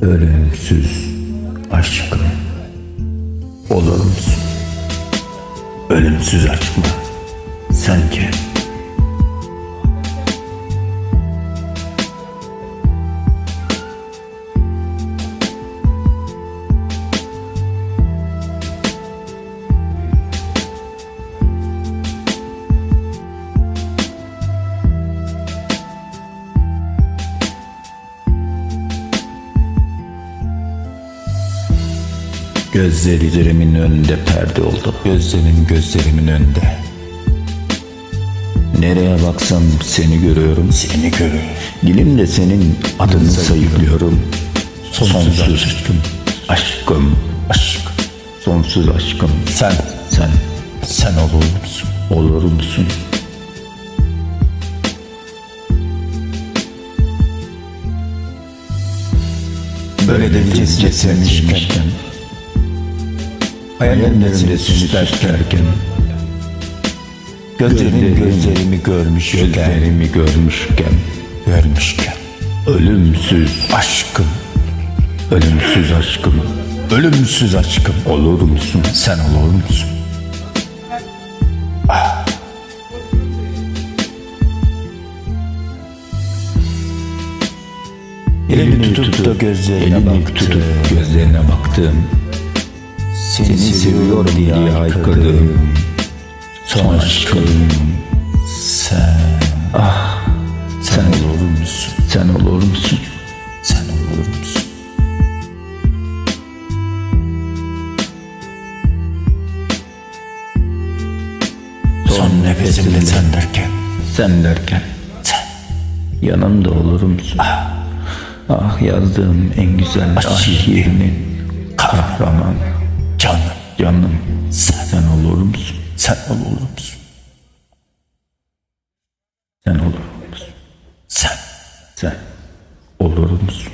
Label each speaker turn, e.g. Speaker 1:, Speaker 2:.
Speaker 1: Ölümsüz aşkım olur musun? Ölümsüz aşk mı? Sence? Gözlerimin önünde perde oldu. Gözlerin gözlerimin önünde. Nereye baksam seni görüyorum. Seni görüyorum. Dilimde senin adını sayıklıyorum. Sonsuz, aşkım. Aşkım. Aşk. Sonsuz aşkım. Sen. Sen. Sen olur musun? Olur musun? Böyle delicesine sevmişken Hayallerimde seni süslerken Gözlerin gözlerimi görmüşken Gözlerimi görmüşken Görmüşken Ölümsüz aşkım Ölümsüz aşkım Ölümsüz aşkım Olur musun? Sen olur musun? Ah. Elini tutup da gözlerine baktım. tutup gözlerine baktım. Seni, seviyorum diye haykırdım. Son aşkım sen. Ah sen, olur musun? Sen olur musun? Sen olur musun? Son nefesimde sen derken. Sen derken. Sen. Yanımda olur musun? Ah, ah yazdığım en güzel aşkinin kahraman. Canım. Canım. Sen, sen olur musun? Sen olur musun? Sen olur musun? Sen. Sen olur musun?